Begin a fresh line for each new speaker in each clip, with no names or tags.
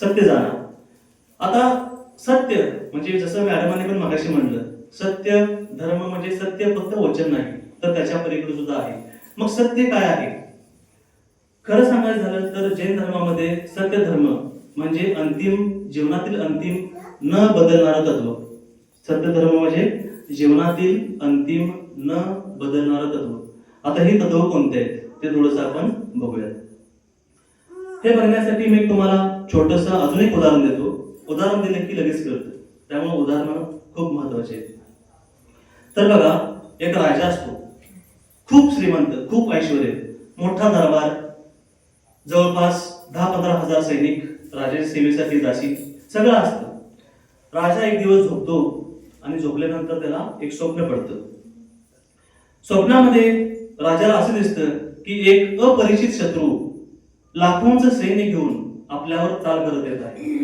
सत्य जाणा आता सत्य म्हणजे जसं मॅडमांनी पण मगाशी म्हणलं सत्य धर्म म्हणजे सत्य फक्त वचन नाही तर त्याच्या पलीकडे सुद्धा आहे. मग सत्य काय आहे? खरं सांगायचं झालं तर जैन धर्मामध्ये सत्य धर्म म्हणजे अंतिम जीवनातील अंतिम न बदलणारं तत्व. सत्य धर्म म्हणजे जीवनातील अंतिम न बदलणारं तत्व. आता हे तत्व कोणते आहेत? ते थोडंसं आपण बघूयात. हे बघण्यासाठी मी तुम्हाला छोटस अजून एक उदाहरण देतो. उदाहरण दिलं की लगेच कळतं. त्यामुळे उदाहरणं खूप महत्त्वाचे आहेत. तर बघा एक राजा असतो. खूप श्रीमंत खूप ऐश्वर मोठा दरबार जवळपास दहा पंधरा हजार सैनिक राजाच्या सेवेसाठी दासी सगळं असतं. राजा एक दिवस झोपतो आणि झोपल्यानंतर त्याला एक स्वप्न पडतं. स्वप्नामध्ये राजाला असं दिसतं की एक अपरिचित शत्रू लाखोंचं सैन्य घेऊन आपल्यावर चाल करत येत आहे.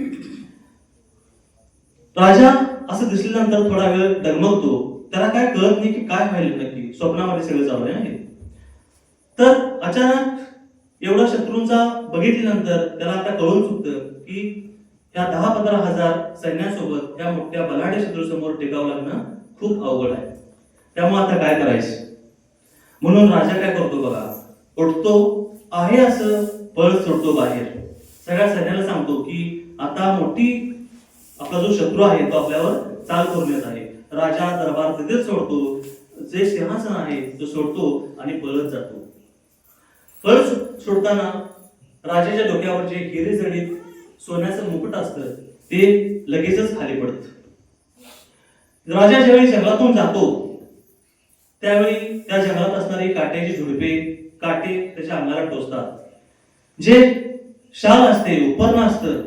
राजा असं दिसल्यानंतर थोडा वेळ डगमगतो. त्याला काय कळत नाही की काय व्हायला नक्की. स्वप्नामध्ये सगळं चालू आहे तर अचानक एवढा शत्रूंचा बघितल्यानंतर त्याला आता कळून चुकतं की ह्या दहा पंधरा हजार सैन्यासोबत या मोठ्या बलाढ्य शत्रूसमोर टिकावं लागणं खूप अवघड आहे. त्यामुळे आता काय करायचं? म्हणून राजा काय करतो बघा? उठतो आहे असं पळ सोडतो बाहेर. सगळ्या सैन्याला सांगतो की आता मोठी आपला जो शत्रू आहे तो आपल्यावर चाल करून येत आहे. राजा दरबार तिथेच सोडतो जे सिंहासन आहे तो सोडतो आणि पळत जातो. पळ सोडताना राजाच्या डोक्यावर जे हिरे जडीत सोन्याचं मुकुट असतं ते लगेचच खाली पडत. राजा ज्यावेळी जंगलातून जातो त्यावेळी त्या जंगलात असणारी काट्याची झुडपे काटे त्याच्या अंगाला टोचतात. जे शाल असते उपरणं असतं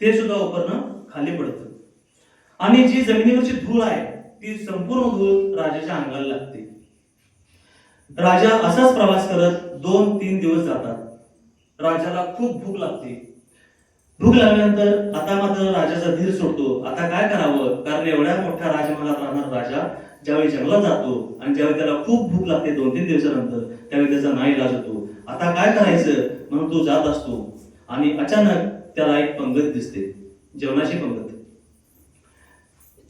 ते सुद्धा उपरणं खाली पडतं. आणि जी जमिनीवरची धूळ आहे ती संपूर्ण धूळ राजाच्या अंगाला लागते. राजा असाच प्रवास करत दोन तीन दिवस जातात. राजाला खूप भूक लागते. भूक लागल्यानंतर आता मात्र राजाचा धीर सोडतो. आता काय करावं? कारण एवढ्या मोठ्या राजमहालात राहणार राजा ज्यावेळी जंगलात जातो आणि ज्यावेळी त्याला खूप भूक लागते दोन तीन दिवसानंतर त्यावेळी त्याचा नाही इलाज होतो. आता काय करायचं? म्हणून तो जात असतो. आणि अचानक त्याला एक पंगत दिसते. जेवणाची पंगत.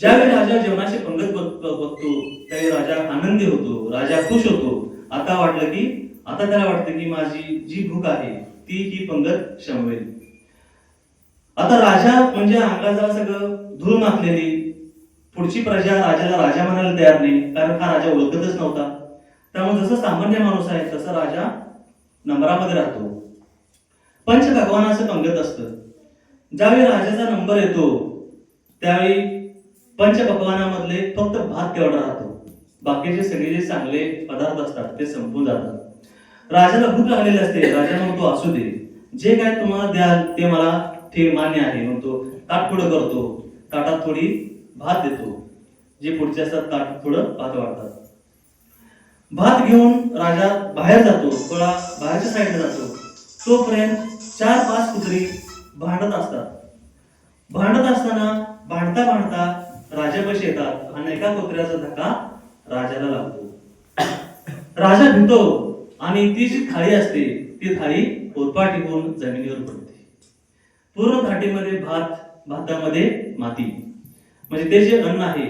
ज्यावेळी राजा जेवणाची पंगत बघतो त्यावेळी राजा आनंदी होतो. राजा खुश होतो. आता वाटलं की आता त्याला वाटतं की माझी जी भूक आहे ती ही पंगत शमवेल. आता राजा म्हणजे अंगाला सगळं धूळ माखलेली. पुढची प्रजा राजाला राजा म्हणायला तयार नाही कारण हा राजा ओळखतच नव्हता. त्यामुळे जसं सामान्य माणूस आहे तसा राजा नंबरामध्ये राहतो. पंच असं पंगत असतं. ज्यावेळी राजाचा नंबर येतो त्यावेळी पंच भगवानामधले फक्त भात तेवढा राहतो. बाकीचे सगळे जे चांगले पदार्थ असतात ते संपून जातात. राजाला भूक लागलेली असते. राजा म्हणतो असू दे. जे काय तुम्हाला द्याल ते मला ते मान्य आहे. म्हणतो ताट पुढं करतो. ताटात थोडी भात देतो. जे पुढचे असतात ताट थोडं भात वाढतात. भात घेऊन राजा बाहेर जातो कळा बाहेरच्या साईडला जातो. तोपर्यंत चार पाच कुत्री भांडत असतात. भांडत असताना भांडता भांडता राजापाशी येतात? आणि एका कुत्र्याचा धक्का राजाला लागतो. राजा भितो आणि ती जी थाळी असते ती थाळी पोरपाट होऊन जमिनीवर पडते. पूर्ण थाटीमध्ये भात भातामध्ये माती. म्हणजे ते जे अन्न आहे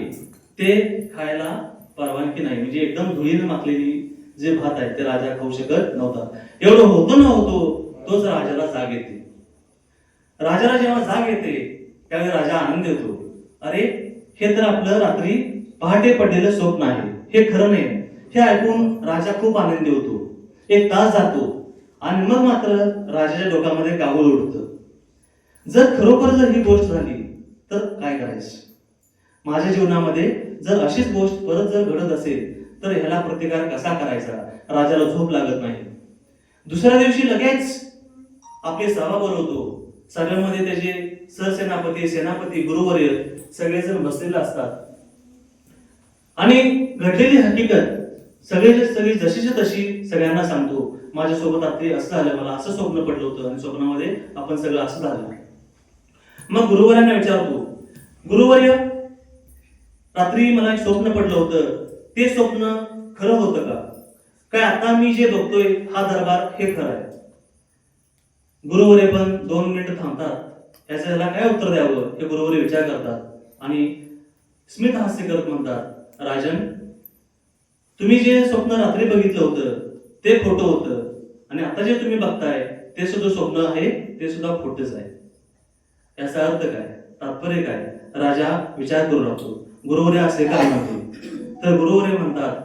ते खायला परवानगी नाही. म्हणजे एकदम धुळीने माखलेली जे भात आहे ते राजा खाऊ शकत नव्हता. एवढं होतो ना होतो तोच राजाला जाग येते. राजाला जेव्हा जाग येते त्यावेळी राजा आनंद येतो अरे हे तर आपलं रात्री पहाटे पडलेलं स्वप्न आहे. हे खरं नाही. हे ऐकून राजा खूप आनंदी होतो. एक तास जातो आणि मग मात्र राजाच्या डोक्यामध्ये काबूल उडतं. जर खरोखर जर ही गोष्ट झाली तर काय करायचं? माझ्या जीवनामध्ये जर अशीच गोष्ट परत जर घडत असेल तर ह्याला प्रतिकार कसा करायचा? राजाला झोप लागत नाही. दुसऱ्या दिवशी लगेच आपले सभा बोलवतो. सगळ्यांमध्ये त्याचे सरसेनापती सेनापती गुरुवर्य सगळेजण बसलेले असतात. आणि घडलेली हकीकत सगळे सगळी जशीच्या तशी सगळ्यांना सांगतो. माझ्यासोबत रात्री असं झालं मला असं स्वप्न पडलं होतं आणि स्वप्नामध्ये आपण सगळं असं झालं. मग गुरुवर्यांना विचारतो गुरुवर्य रात्री मला एक स्वप्न पडलं होतं. ते स्वप्न खरं होतं का? काय आता मी जे बघतोय हा दरबार हे खरं आहे. गुरुवरे पण दोन मिनिट थांबतात. याचं त्याला काय उत्तर द्यावं? हे गुरुवरे विचार करतात. आणि स्मित हास्य करत म्हणतात राजन तुम्ही जे स्वप्न रात्री बघितलं होतं ते खोटं होतं. आणि आता जे तुम्ही बघताय ते सुद्धा स्वप्न आहे ते सुद्धा खोटच आहे. याचा अर्थ काय? तात्पर्य काय? राजा विचार करू लागतो गुरुवरे असे काय म्हणतो तर गुरुवरे म्हणतात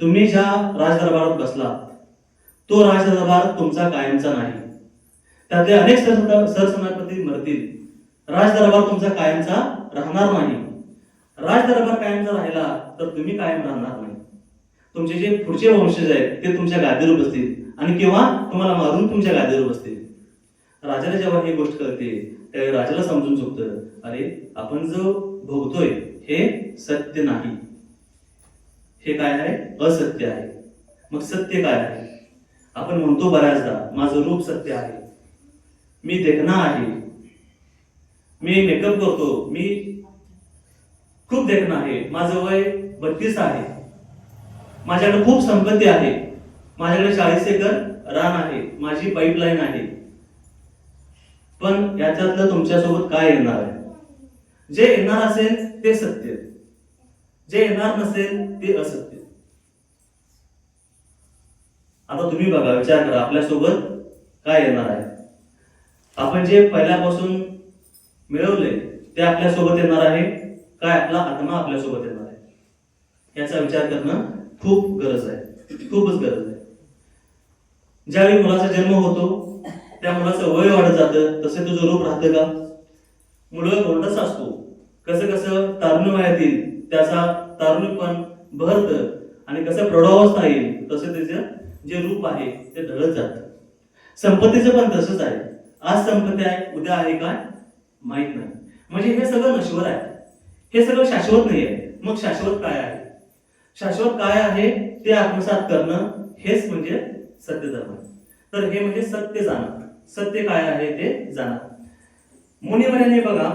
तुम्ही ज्या राजदरबारात बसला तो राजदरबार तुमचा कायमचा नाही. त्यातले अनेक सर सरसेनापती मरतील. राजदरबार तुमचा कायमचा राहणार नाही. राजदरबार कायमचा राहिला तर तुम्ही कायम राहणार नाही. तुमचे जे पुढचे वंशज आहेत ते तुमच्या गादीवर बसतील आणि किंवा तुम्हाला मारून तुमच्या गादीवर बसतील. राजाला जेव्हा ही गोष्ट कळते त्यावेळी राजाला समजून चुकतं अरे आपण जो भोगतोय हे सत्य नाही. हे काय आहे? असत्य आहे. मग सत्य काय आहे? आपण म्हणतो बऱ्याचदा माझं रूप सत्य आहे. मी देखणा आहे. मी मेकअप करतो. मी खूप देखणा आहे. माझं वय बत्तीस आहे. माझ्याकडे खूप संपत्ती आहे. माझ्याकडे चाळीस एकर रान आहे. माझी पाईपलाईन आहे. पण याच्यातलं तुमच्यासोबत काय येणार आहे? जे येणार असेल ते सत्य. जे येणार नसेल ते असत्य. आता तुम्ही बघा विचार करा आपल्यासोबत काय येणार आहे? आपण जे पहिल्यापासून मिळवले ते आपल्यासोबत येणार आहे? काय आपला आत्मा आपल्यासोबत येणार आहे? याचा विचार करणं खूप गरज आहे. खूपच गरज आहे. ज्यावेळी मुलाचा जन्म होतो त्या मुलाचं वय वाढत जातं तसे तुझं रूप राहतं का? मुलं गोंडस असतो. कसं कसं तारुण्य वयातील त्याचा तारुण्यपण भरतं आणि कसं प्रौढावस्था येईल तसं त्याचं जे रूप आहे ते ढळत जातं. संपत्तीचं पण तसंच आहे. आज संपत्ती आहे उद्या आहे काय? माहीत नाही. म्हणजे हे सगळं नश्वर आहे. हे सगळं शाश्वत नाही आहे. मग शाश्वत काय आहे? शाश्वत काय आहे? ते आत्मसात करणं हेच म्हणजे सत्य धर्म तर हे म्हणजे सत्य जाणं. सत्य काय आहे ते जाणं. मुनिवर्याने बघा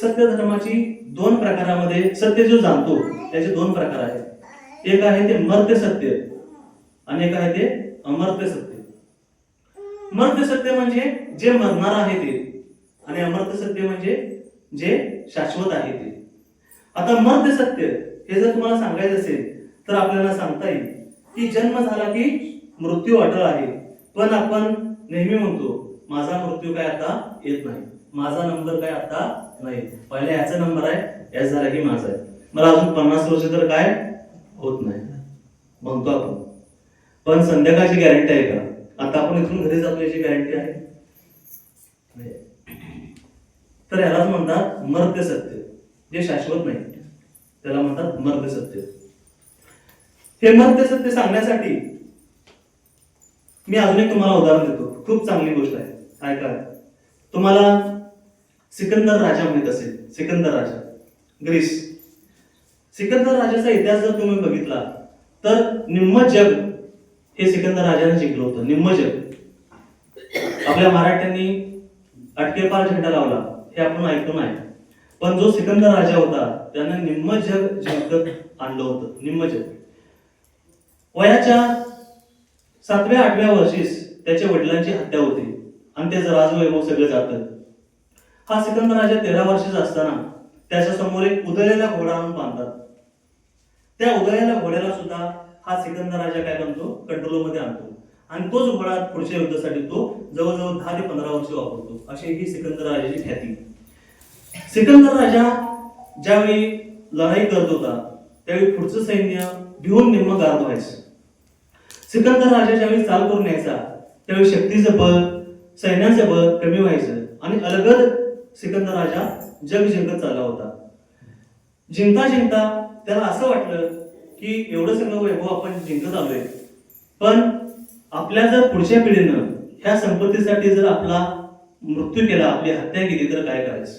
सत्य धर्माची दोन प्रकारामध्ये सत्य जो जाणतो त्याचे दोन प्रकार आहेत. एक आहे ते मर्त्य सत्य आणि एक आहे ते अमर्त्य सत्य. मर्त्य सत्य म्हणजे जे मरणार आहे ते आणि अमर्त्य सत्य म्हणजे जे शाश्वत आहे ते. आता मर्त्य सत्य हे जर तुम्हाला सांगायचं असेल तर आपल्याला सांगता येईल की जन्म झाला की मृत्यू अटळ आहे. पण आपण नेहमी म्हणतो माझा मृत्यू काय आता येत नाही. माझा नंबर काय आता नाही. पहिले याचा नंबर आहे याच झाला की माझा आहे. मला अजून पन्नास वर्ष तर काय होत नाही. म्हणतो आपण. पण संध्याकाळची गॅरंटी आहे का? आता आपण इथून घरी जातो याची गॅरंटी आहे. नाही. तर यालाच म्हणतात मर्त्य सत्य जे शाश्वत नाही त्याला म्हणतात मर्त्य सत्य हे मर्त्य सत्य सांगण्यासाठी मी अजून एक तुम्हाला उदाहरण देतो. खूप चांगली गोष्ट आहे. काय काय तुम्हाला सिकंदर राजा म्हणत असेल. सिकंदर राजा. ग्रीस. सिकंदर राजाचा इतिहास जर तुम्ही बघितला तर निम्म जग हे सिकंदर राजाने जिंकलं होतं. निम्म जग. आपल्या मराठ्यांनी अटकेपार झेंडा लावला हे आपण ऐकून आहे. पण जो सिकंदर राजा होता त्यानं निम्म जग जिंकत आणलं होतं. निम्म जग. वयाच्या सातव्या आठव्या वर्षीस त्याच्या वडिलांची हत्या होते. आणि त्याचं राजवैभव सगळं जातं. हा सिकंदर राजा तेरा वर्षाचा असताना त्याच्यासमोर एक उदळलेला घोडा आणून बांधतात. त्या उदळलेल्या घोड्याला सुद्धा हा सिकंदर राजा काय बनतो कंट्रोलमध्ये आणतो. आणि तोच घोडा पुढच्या युद्धासाठी तो जवळजवळ दहा ते पंधरा वर्ष वापरतो. अशी ही सिकंदर राजाची ख्याती. सिकंदर राजा ज्यावेळी लढाई करत होता त्यावेळी पुढचं सैन्य भिवून निम्म गारद व्हायचं. सिकंदर राजा ज्यावेळी चाल करून यायचा त्यावेळी शक्तीचं बळ सैन्याचं बळ कमी व्हायचं आणि अलगद सिकंदर राजा जग जिंकत चालला होता. जिंकता जिंकता त्याला असं वाटलं की एवढं सगळं वैभव आपण जिंकत आलोय. पण आपल्या जर पुढच्या पिढीनं ह्या संपत्तीसाठी जर आपला मृत्यू केला आपली हत्या केली तर काय करायचं?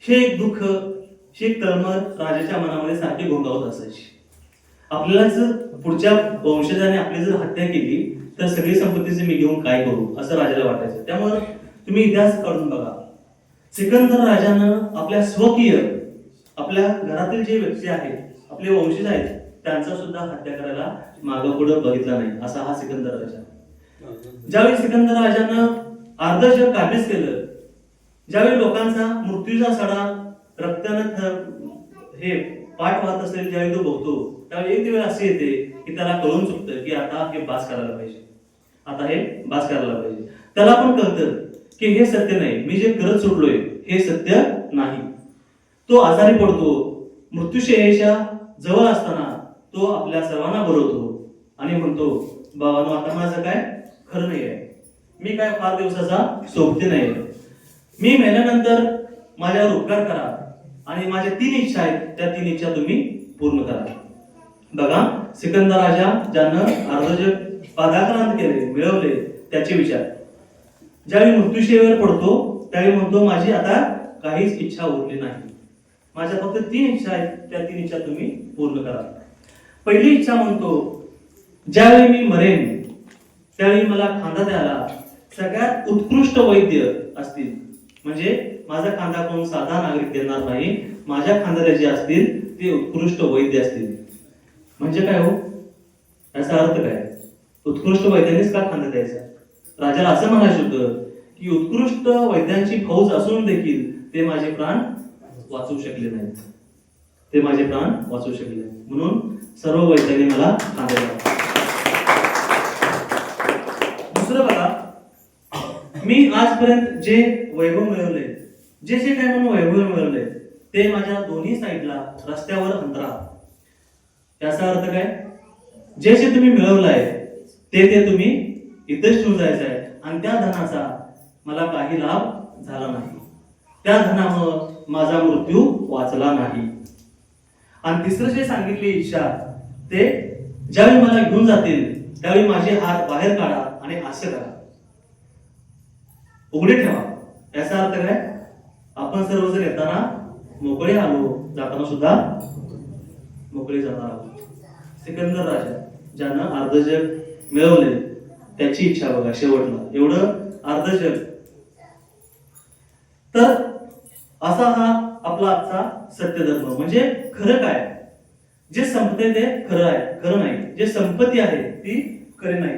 हे एक दुःख ही एक तळमळ राजाच्या मनामध्ये सारखी घोंगावत असायची. आपल्याला जर पुढच्या वंशजाने आपली जर हत्या केली तर सगळी संपत्तीचे मी घेऊन काय करू असं राजाला वाटायचं. त्यामुळे तुम्ही इतिहास काढून बघा. सिकंदर राजानं आपल्या स्वकीय आपल्या घरातील जे व्यक्ती आहेत आपले वंशज आहेत त्यांचा सुद्धा हत्या करायला मागं पुढं बघितला नाही असा हा सिकंदर राजा. ज्यावेळी सिकंदर राजानं अर्ध काबीज केलं ज्यावेळी लोकांचा मृत्यूचा सडा रक्तानं हे पाठ वाहत असेल ज्यावेळी तो बघतो त्यावेळी एक वेळ असे येते की त्याला कळून चुकतं की आता हे बास करायला पाहिजे. आता हे बास करायला पाहिजे. त्याला पण कळतं. की हे सत्य नाही. मी जे करत सुटलोय हे सत्य नाही. तो आजारी पडतो. मृत्यूशयेच्या जवळ असताना तो आपल्या सर्वांना बरवतो आणि म्हणतो बाबानो आता माझं काय खरं नाही आहे. मी काय फार दिवसाचा सोबती नाही मी मेल्यानंतर माझ्यावर उपकार करा. आणि माझ्या तीन इच्छा आहेत. त्या तीन इच्छा तुम्ही पूर्ण करा. बघा सिकंदर राजा ज्यानं अर्धज पादाक्रांत केले मिळवले त्याचे विचार. ज्यावेळी मृत्यूशेवर पडतो त्यावेळी म्हणतो माझी आता काहीच इच्छा उरली नाही. माझ्या फक्त तीन इच्छा आहेत त्या तीन इच्छा तुम्ही पूर्ण करा. पहिली इच्छा म्हणतो ज्यावेळी मी मरेन त्यावेळी मला खांदा द्यायला सगळ्यात उत्कृष्ट वैद्य असतील. म्हणजे माझा खांदा कोण साधा नागरिक देणार नाही माझ्या खांद्याला जे असतील ते उत्कृष्ट वैद्य असतील. म्हणजे काय हो? याचा अर्थ काय? उत्कृष्ट वैद्यानेच का खांदा द्यायचा? राजाला असं म्हणायचं होतं की उत्कृष्ट वैद्यांची फौज असून देखील ते माझे प्राण वाचवू शकले नाहीत. ते माझे प्राण वाचवू शकले नाहीत. म्हणून सर्व वैद्यांनी मला खांदा दुसरं बघा मी आजपर्यंत जे वैभव मिळवले जे जे काय म्हणून वैभव मिळवले ते माझ्या दोन्ही साईडला रस्त्यावर अंतरा. याचा अर्थ काय? जे जे तुम्ही मिळवलंय ते ते तुम्ही इथेच ठेवून जायचं आहे. आणि त्या धनाचा मला काही लाभ झाला नाही. त्या धनामुळं माझा मृत्यू वाचला नाही. आणि तिसरं जे सांगितली इच्छा ते ज्यावेळी मला घेऊन जातील त्यावेळी माझे हात बाहेर काढा आणि हास्य करा उघडे ठेवा. याचा अर्थ काय? आपण सर्व जर येताना मोकळे आलो जाताना सुद्धा मोकळे जाणार आहोत. सिकंदर राजा ज्यानं अर्धजग मिळवले त्याची इच्छा बघा शेवटला. एवढं अर्धजग तर असा हा आपला आजचा सत्यधर्म. म्हणजे खरं काय? जे संपते ते खरं आहे खरं नाही. जे संपत्ती आहे ती खरे नाही.